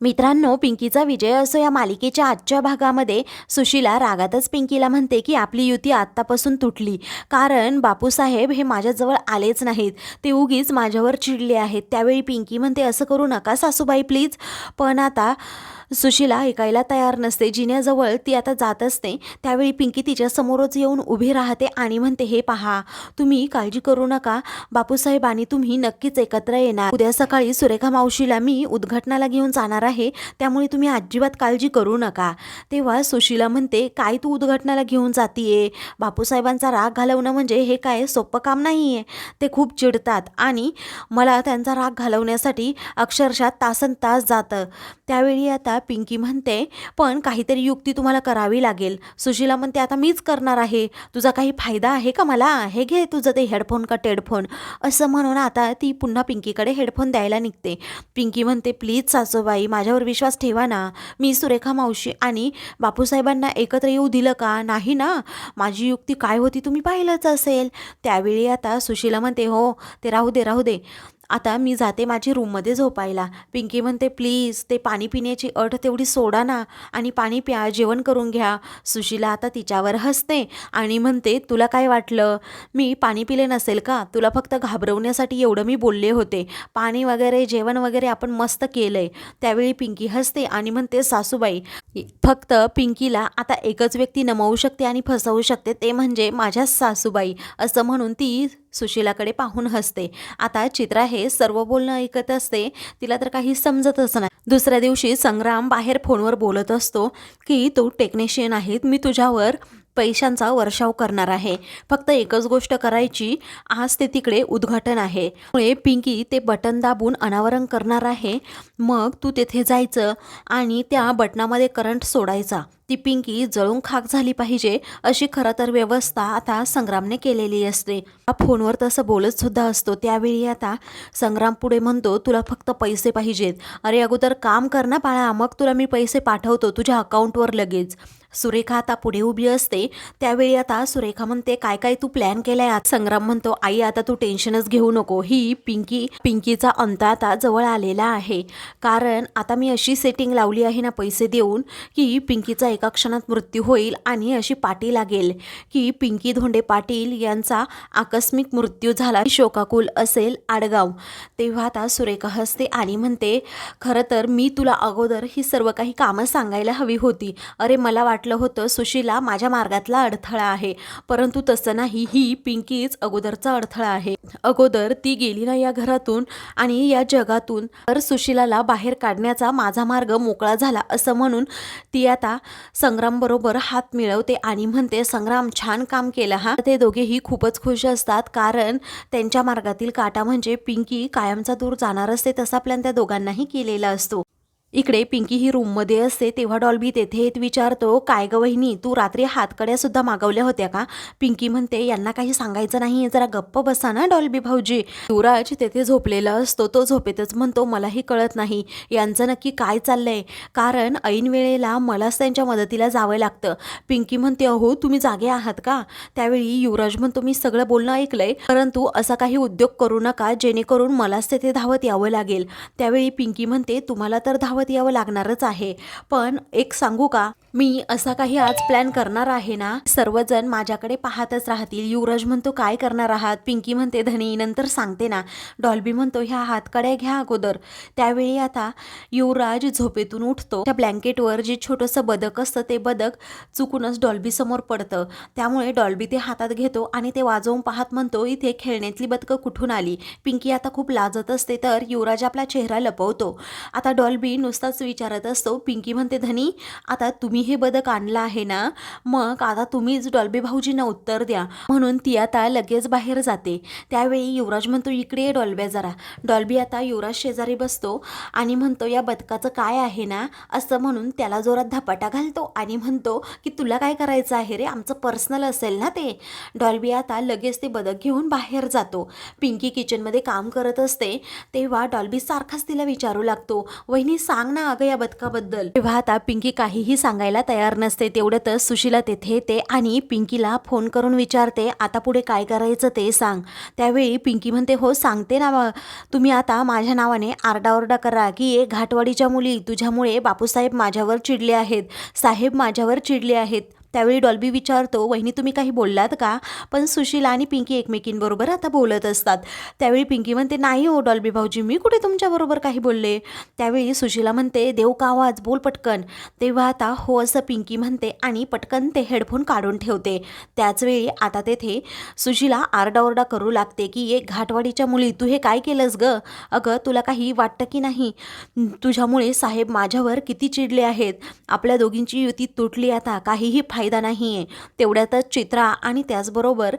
मित्रांनो पिंकीचा विजय असो या मालिकेच्या आजच्या भागामध्ये सुशीला रागातच पिंकीला म्हणते की आपली युती आत्तापासून तुटली. कारण बापूसाहेब हे माझ्याजवळ आलेच नाहीत. ते उगीच माझ्यावर चिडले आहेत. त्यावेळी पिंकी म्हणते असं करू नका सासूबाई प्लीज. पण आता सुशीला ऐकायला तयार नसते. जिन्याजवळ ती आता जात असते त्यावेळी पिंकी तिच्या समोरच येऊन उभी राहते आणि म्हणते हे पहा तुम्ही काळजी करू नका. बापूसाहेब आणि तुम्ही नक्कीच एकत्र येणार. उद्या सकाळी सुरेखा मावशीला मी उद्घाटनाला घेऊन जाणार आहे. त्यामुळे तुम्ही अजिबात काळजी करू नका. तेव्हा सुशीला म्हणते काय तू उद्घाटनाला घेऊन जातीये? बापूसाहेबांचा राग घालवणं म्हणजे हे काय सोपं काम नाही आहे ते खूप चिडतात आणि मला त्यांचा राग घालवण्यासाठी अक्षरशः तासन तास जातं. त्यावेळी आता पिंकी म्हणते पण काहीतरी युक्ती तुम्हाला करावी लागेल. सुशीला म्हणते आता मीच करणार आहे. तुझा काही फायदा आहे का मला? हे घे तुझं ते हेडफोन का टेडफोन. असं म्हणून आता ती पुन्हा पिंकीकडे हेडफोन द्यायला निघते. पिंकी म्हणते प्लीज सासूबाई माझ्यावर विश्वास ठेवा ना. मी सुरेखा मावशी आणि बापूसाहेबांना एकत्र येऊ दिलं का? नाही ना? माझी युक्ती काय होती तुम्ही पाहिलंच असेल. त्यावेळी आता सुशीला म्हणते हो ते राहू दे राहू दे. आता मी जाते माझी रूममध्ये झोपायला. पिंकी म्हणते प्लीज ते पाणी पिण्याची अट तेवढी सोडा ना आणि पाणी प्या जेवण करून घ्या. सुशीला आता तिच्यावर हसते आणि म्हणते तुला काय वाटलं? मी पाणी पिले नसेल का? तुला फक्त घाबरवण्यासाठी एवढं मी बोलले होते. पाणी वगैरे जेवण वगैरे आपण मस्त केलंय. त्यावेळी पिंकी हसते आणि म्हणते सासूबाई फक्त पिंकीला आता एकच व्यक्ती नमवू शकते आणि फसवू शकते ते म्हणजे माझ्या सासूबाई. असं म्हणून ती सुशीलाकडे पाहून हसते. आता चित्रा हे सर्व बोलणं ऐकत असते. तिला तर काही समजतच नाही. दुसऱ्या दिवशी संग्राम बाहेर फोनवर बोलत असतो की तू टेक्निशियन आहेत मी तुझ्यावर पैशांचा वर्षाव करणार आहे. फक्त एकच गोष्ट करायची आज ते तिकडे उद्घाटन आहे. त्यामुळे पिंकी ते बटन दाबून अनावरण करणार आहे. मग तू तेथे जायचं आणि त्या बटनामध्ये करंट सोडायचा. ती पिंकी जळून खाक झाली पाहिजे अशी खरं तर व्यवस्था आता संग्रामने केलेली असते. फोनवर तसं बोलत सुद्धा असतो. त्यावेळी आता संग्राम पुढे म्हणतो तुला फक्त पैसे पाहिजेत. अरे अगोदर काम कर ना बाळा मग तुला मी पैसे पाठवतो तुझ्या अकाउंटवर लगेच. सुरेखा आता पुढे उभी असते. त्यावेळी आता सुरेखा म्हणते काय काय तू प्लॅन केलाय आज? संग्राम म्हणतो आई आता तू टेन्शनच घेऊ नको. ही पिंकी पिंकीचा अंत आता जवळ आलेला आहे. कारण आता मी अशी सेटिंग लावली आहे ना पैसे देऊन की पिंकीचा एका क्षणात मृत्यू होईल आणि अशी पाटी लागेल. की पिंकी धोंडे पाटील यांचा आकस्मिक मृत्यू झाला शोकाकुल असेल आडगाव. तेव्हा आता सुरेखा हसते आणि म्हणते खरं तर मी तुला अगोदर ही सर्व काही कामं सांगायला हवी होती. अरे मला वाटलं होतं सुशीला माझ्या मार्गातला अडथळा आहे. परंतु तसं नाही ही पिंकीच अगोदरचा अडथळा आहे. अगोदर ती गेली ना या घरातून आणि या जगातून. तर सुशीलाला बाहेर काढण्याचा माझा मार्ग मोकळा झाला असं म्हणून ती आता संग्रामबरोबर हात मिळवते आणि म्हणते संग्राम छान काम केलं हा. ते दोघेही खूपच खुश असतात. कारण त्यांच्या मार्गातील काटा म्हणजे पिंकी कायमचा दूर जाणार असते तसा प्लॅन त्या दोघांनाही केलेला असतो. इकडे पिंकी ही रूममध्ये असते तेव्हा डॉल्बी तेथे येत विचारतो काय ग वहिनी तू रात्री हातकड्या सुद्धा मागवल्या होत्या का? पिंकी म्हणते यांना काही सांगायचं नाही जरा गप्प बसा ना डॉल्बी भाऊजी. युवराज तेथे झोपलेला असतो तो झोपेतच म्हणतो मलाही कळत नाही यांचं नक्की काय चाललंय? कारण ऐन वेळेला मलाच त्यांच्या मदतीला जावं लागतं. पिंकी म्हणते अहो तुम्ही जागे आहात का? त्यावेळी युवराज म्हणतो मी सगळं बोलणं ऐकलंय परंतु असा काही उद्योग करू नका जेणेकरून मलाच तेथे धावत यावं लागेल. त्यावेळी पिंकी म्हणते तुम्हाला तर धावत यावं लागणारच आहे. पण एक सांगू का? मी असा काही आज प्लॅन करणार आहे ना? सर्वजण माझ्याकडे पाहतच राहतील. युवराज म्हणतो काय करणार आहात? पिंकी म्हणते धनी नंतर सांगते ना. डॉल्बी म्हणतो ह्या हातकड्या घ्या अगोदर. त्यावेळी आता युवराज झोपेतून उठतो. त्या ब्लँकेटवर जे छोटंसं बदक असतं ते बदक चुकूनच डॉल्बी समोर पडतं. त्यामुळे डॉल्बी ते हातात घेतो आणि ते वाजवून पाहत म्हणतो इथे खेळण्यातली बदकं कुठून आली? पिंकी आता खूप लाजत असते तर युवराज आपला चेहरा लपवतो. आता डॉल्बी नुसताच विचारत असतो. पिंकी म्हणते धनी आता तुम्ही हे बदक आणलं आहे ना मग आता तुम्हीच डॉल्बी भाऊजींना उत्तर द्या. म्हणून ती आता लगेच बाहेर जाते. त्यावेळी युवराज म्हणतो इकडे ये डॉल्ब्या जरा. डॉल्बी आता युवराज शेजारी बसतो आणि म्हणतो या बदकाचं काय आहे ना? असं म्हणून त्याला जोरात धपाटा घालतो आणि म्हणतो की तुला काय करायचं आहे रे? आमचं पर्सनल असेल ना ते. डॉल्बी आता लगेच ते बदक घेऊन बाहेर जातो. पिंकी किचनमध्ये काम करत असते तेव्हा डॉल्बी सारखाच तिला विचारू लागतो वहिनी सांग ना अगं या बदकाबद्दल. तेव्हा आता पिंकी काहीही सांगायला तयार नसते तेवढ्यातच सुशीला तेथे येते आणि पिंकीला फोन करून विचारते आता पुढे काय करायचं ते सांग. त्यावेळी पिंकी म्हणते हो सांगते ना तुम्ही आता माझ्या नावाने आरडाओरडा करा की ये घाटवाडीच्या मुली तुझ्यामुळे बापूसाहेब माझ्यावर चिडले आहेत साहेब माझ्यावर चिडले आहेत. त्यावेळी डॉल्बी विचारतो वहिनी तुम्ही काही बोललात का? पण सुशीला आणि पिंकी एकमेकींबरोबर आता बोलत असतात. त्यावेळी पिंकी म्हणते नाही हो डॉल्बी भाऊजी मी कुठे तुमच्याबरोबर काही बोलले? त्यावेळी सुशीला म्हणते देव का हो आवाज बोल पटकन. तेव्हा आता हो असं पिंकी म्हणते आणि पटकन ते हेडफोन काढून ठेवते. त्याचवेळी आता तेथे सुशीला आरडाओरडा करू लागते की एक घाटवाडीच्या मुली तू हे काय केलंस ग? अगं तुला काही वाटतं की नाही? तुझ्यामुळे साहेब माझ्यावर किती चिडले आहेत? आपल्या दोघींची युती तुटली आता काहीही फायदा नाही आहे. तेवढ्यातच चित्रा आणि त्याचबरोबर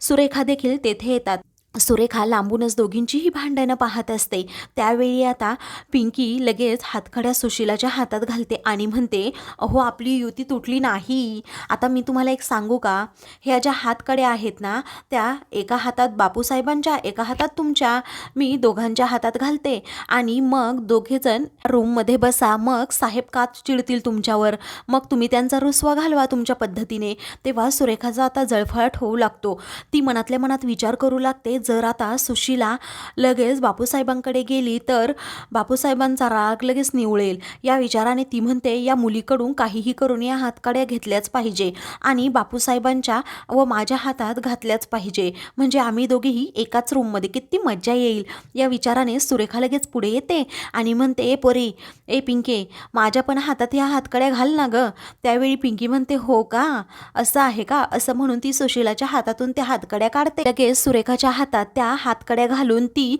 सुरेखा देखील तेथे येतात. सुरेखा लांबूनच दोघींचीही भांडणं पाहत असते. त्यावेळी आता पिंकी लगेच हातखड्या सुशीलाच्या हातात घालते आणि म्हणते अहो आपली युती तुटली नाही. आता मी तुम्हाला एक सांगू का? ह्या ज्या हातकड्या आहेत ना त्या एका हातात बापूसाहेबांच्या एका हातात तुमच्या. मी दोघांच्या हातात घालते आणि मग दोघेजण रूममध्ये बसा. मग साहेब का चिडतील तुमच्यावर. मग तुम्ही त्यांचा रुसवा घालवा तुमच्या पद्धतीने. तेव्हा सुरेखाचा आता जळफळाट होऊ लागतो. ती मनातल्या मनात विचार करू लागते जर आता सुशीला लगेच बापूसाहेबांकडे गेली तर बापूसाहेबांचा राग लगेच निवळेल. या विचाराने ती म्हणते या मुलीकडून काहीही करून या हातकड्या घेतल्याच पाहिजे आणि बापूसाहेबांच्या व माझ्या हातात घातल्याच पाहिजे. म्हणजे आम्ही दोघेही एकाच रूममध्ये किती मज्जा येईल. या विचाराने सुरेखा लगेच पुढे येते आणि म्हणते ए पोरी ए पिंके माझ्या पण हातात ह्या हातकड्या घाल ना गं. त्यावेळी पिंकी म्हणते हो का? असं आहे का? असं म्हणून ती सुशीलाच्या हातातून त्या हातकड्या काढते. लगेच सुरेखाच्या हात राहतात त्या हातकड्या घालून ती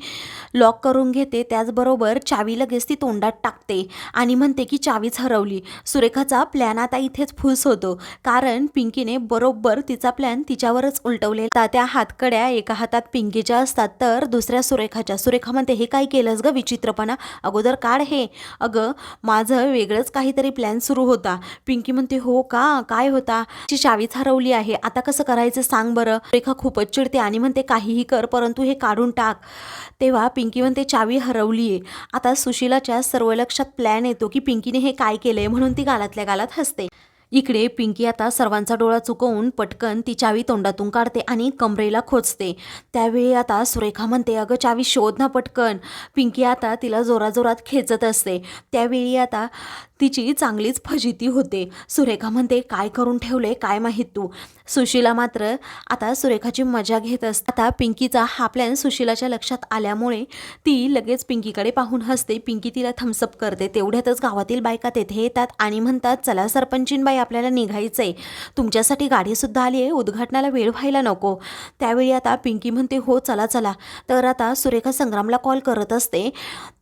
लॉक करून घेते. त्याचबरोबर चावी लगेच ती तोंडात टाकते आणि म्हणते की चावीच हरवली. सुरेखाचा प्लॅन आता इथेच फुस होतो. कारण पिंकीने बरोबर तिचा प्लॅन तिच्यावरच उलटवलेला. त्या हातकड्या एका हातात पिंकीच्या असतात तर दुसऱ्या सुरेखाच्या. सुरेखा म्हणते हे काय केलंस ग विचित्रपणा? अगोदर काढ हे. अगं माझं वेगळंच काहीतरी प्लॅन सुरू होता. पिंकी म्हणते हो का? काय होता? ची चावीच हरवली आहे. आता कसं करायचं सांग बरं. रेखा खूपच चिडते आणि म्हणते काहीही कर. परंतु हे काढून टाक. तेव्हा पिंकी म्हणते चावी हरवली आहे आता सुशीलाच्या सर्व लक्षात प्लॅन येतो की पिंकीने हे काय केलंय म्हणून ती गालातल्या गालात हसते. इकडे पिंकी आता सर्वांचा डोळा चुकवून पटकन ती चावी तोंडातून काढते आणि कमरेला खोचते. त्यावेळी आता सुरेखा म्हणते अगं चावी शोध ना पटकन. पिंकी आता तिला जोराजोरात खेचत असते. त्यावेळी आता तिची चांगलीच फजिती होते. सुरेखा म्हणते काय करून ठेवले काय माहीत तू? सुशीला मात्र आता सुरेखाची मजा घेत असते आता पिंकीचा हा प्लॅन सुशीलाच्या लक्षात आल्यामुळे ती लगेच पिंकीकडे पाहून हसते. पिंकी तिला थम्सअप करते. तेवढ्यातच गावातील बायका तेथे येतात आणि म्हणतात चला सरपंचीनबाई आपल्याला निघायचं आहे तुमच्यासाठी गाडीसुद्धा आली आहे. उद्घाटनाला वेळ व्हायला नको. त्यावेळी आता पिंकी म्हणते हो चला चला. तर आता सुरेखा संग्रामला कॉल करत असते.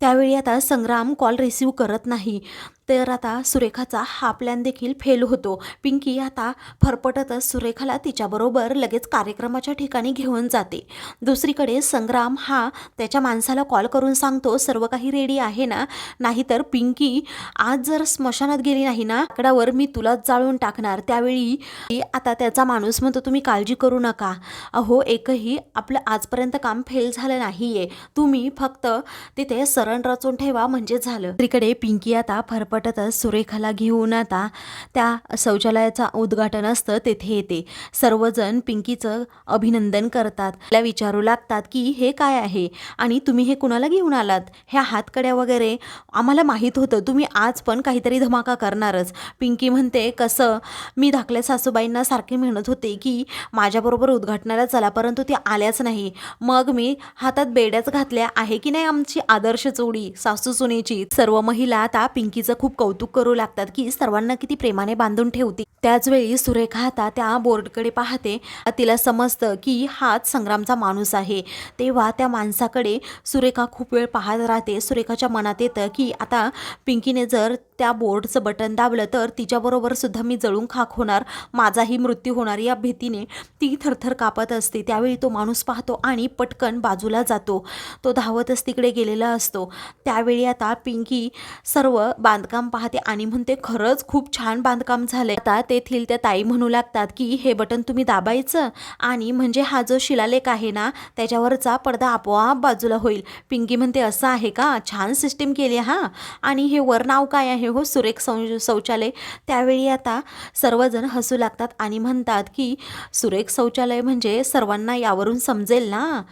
त्यावेळी आता संग्राम कॉल रिसीव करत नाही. तर आता सुरेखाचा हा प्लॅन देखील फेल होतो. पिंकी आता फरफटतच सुरेखाला तिच्याबरोबर लगेच कार्यक्रमाच्या ठिकाणी घेऊन जाते. दुसरीकडे संग्राम हा त्याच्या माणसाला कॉल करून सांगतो सर्व काही रेडी आहे ना? नाहीतर पिंकी आज जर स्मशानात गेली नाही ना आकडावर मी तुलाच जाळून टाकणार. त्यावेळी आता त्याचा माणूस म्हणतो तुम्ही काळजी करू नका. अहो एकही आपलं आजपर्यंत काम फेल झालं नाहीये. तुम्ही फक्त तिथे सरण रचून ठेवा. म्हणजे झालं. तिकडे पिंकी आता फरफटतच सुरेखाला घेऊन आता त्या शौचालयाचा उद्घाटन असतं तेथे येते. सर्वजण पिंकीचं अभिनंदन करतात. त्याला विचारू लागतात की हे काय आहे? आणि तुम्ही हे कुणाला घेऊन आलात? ह्या हातकड्या वगैरे? आम्हाला माहीत होतं तुम्ही आज पण काहीतरी धमाका करणारच. पिंकी म्हणते कसं? मी धाकल्या सासूबाईंना सारखे म्हणत होते की माझ्याबरोबर उद्घाटनाला चला परंतु ती आल्याच नाही. मग मी हातात बेड्याच घातल्या आहे की नाही आमची आदर्श जोडी सासू सुनेची? सर्व महिला आता पिंकीचं खूप खूप कौतुक करू लागतात की सर्वांना किती प्रेमाने बांधून ठेवते. त्याचवेळी सुरेखा आता त्या बोर्डकडे पाहते. तिला समजतं की हाच संग्रामचा माणूस आहे. तेव्हा त्या माणसाकडे सुरेखा खूप वेळ पाहत राहते. सुरेखाच्या मनात येतं की आता पिंकीने जर त्या बोर्डचं बटन दाबलं तर तिच्याबरोबर सुद्धा मी जळून खाक होणार. माझाही मृत्यू होणार या भीतीने ती थरथर कापत असते. त्यावेळी तो माणूस पाहतो आणि पटकन बाजूला जातो. तो धावतच तिकडे गेलेला असतो. त्यावेळी आता पिंकी सर्व बांधकाम पाहते आणि म्हणते खरंच खूप छान बांधकाम झालंय. आता तेथील त्या ताई म्हणू लागतात की हे बटन तुम्ही दाबायचं आणि म्हणजे हा जो शिलालेख आहे ना त्याच्यावरचा पडदा आपोआप बाजूला होईल. पिंकी म्हणते असं आहे का? छान सिस्टीम केली हा. आणि हे वर नाव काय आहे हो? सुरेख सौ शौचालय. त्यावेळी आता सर्वजण हसू लागतात आणि म्हणतात की सुरेख शौचालय म्हणजे सर्वांना यावरून समजेल ना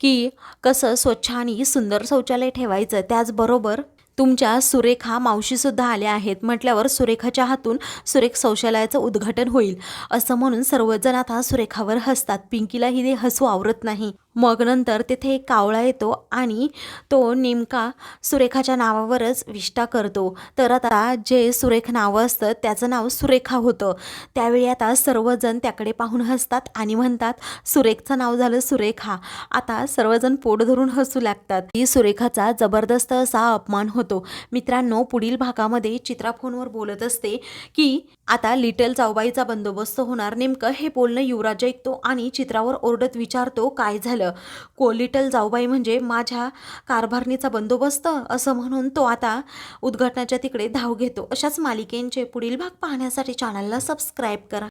की कसं स्वच्छ आणि सुंदर शौचालय ठेवायचं? त्याचबरोबर तुमच्या सुरेखा मावशीसुद्धा आल्या आहेत. म्हटल्यावर सुरेखाच्या हातून सुरेख शौचालयाचं उद्घाटन होईल. असं म्हणून सर्वजण आता सुरेखावर हसतात. पिंकीलाही ते हसू आवरत नाही. मग नंतर तिथे एक कावळा येतो आणि तो नेमका सुरेखाच्या नावावरच विष्टा करतो. तर आता जे सुरेख नावं असतं त्याचं नाव सुरेखा होतं. त्यावेळी आता सर्वजण त्याकडे पाहून हसतात आणि म्हणतात सुरेखचं नाव झालं सुरेखा. आता सर्वजण पोट धरून हसू लागतात. ही सुरेखाचा जबरदस्त असा अपमान होतो. मित्रांनो पुढील भागामध्ये चित्रा फोनवर बोलत असते की आता लिटल जाऊबाईचा बंदोबस्त होणार. नेमकं हे बोलणं युवराज ऐकतो आणि चित्रावर ओरडत विचारतो काय झालं? झालं कोलिटल जाऊबाई म्हणजे माझ्या कारभारणीचा बंदोबस्त असं म्हणून तो आता उद्घाटनाच्या तिकडे धाव घेतो. अशाच मालिकेंचे पुढील भाग पाहण्यासाठी चॅनलला सबस्क्राईब करा.